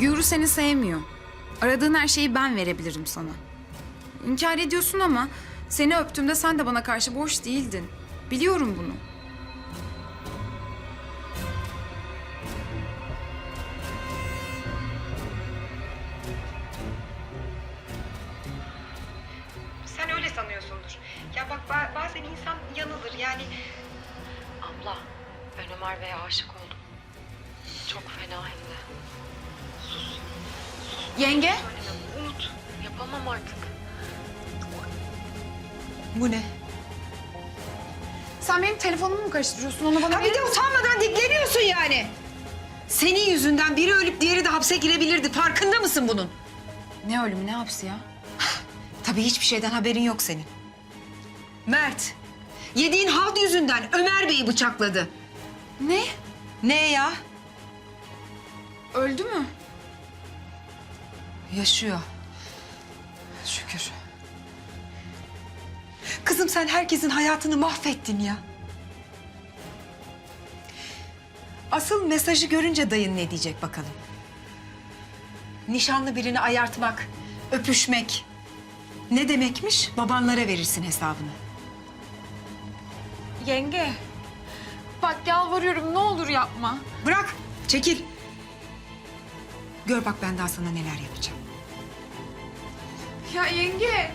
Guru seni sevmiyor. Aradığın her şeyi ben verebilirim sana. İnkar ediyorsun ama seni öptüğümde sen de bana karşı boş değildin. Biliyorum bunu. Sen öyle sanıyorsundur. Ya bak ba- bazen insan yanılır yani. Abla, ben Ömer Bey'e aşık oldum. Çok fena hem de. Yenge? Unut. Yapamam artık. Bu ne? Sen benim telefonumu mu karıştırıyorsun? Onu bana Ha bir de utanmadan dikleniyorsun yani. Senin yüzünden biri ölüp diğeri de hapse girebilirdi. Farkında mısın bunun? Ne ölümü ne hapsi ya? Tabii hiçbir şeyden haberin yok senin. Mert, yediğin halt yüzünden Ömer Bey'i bıçakladı. Ne? Ne ya? Öldü mü? Yaşıyor. Şükür. Kızım sen herkesin hayatını mahvettin ya. Asıl mesajı görünce dayın ne diyecek bakalım. Nişanlı birini ayartmak, öpüşmek. Ne demekmiş? Babanlara verirsin hesabını. Yenge. Bak yalvarıyorum ne olur yapma. Bırak, çekil. Gör bak ben daha sana neler yapacağım. Ya yenge.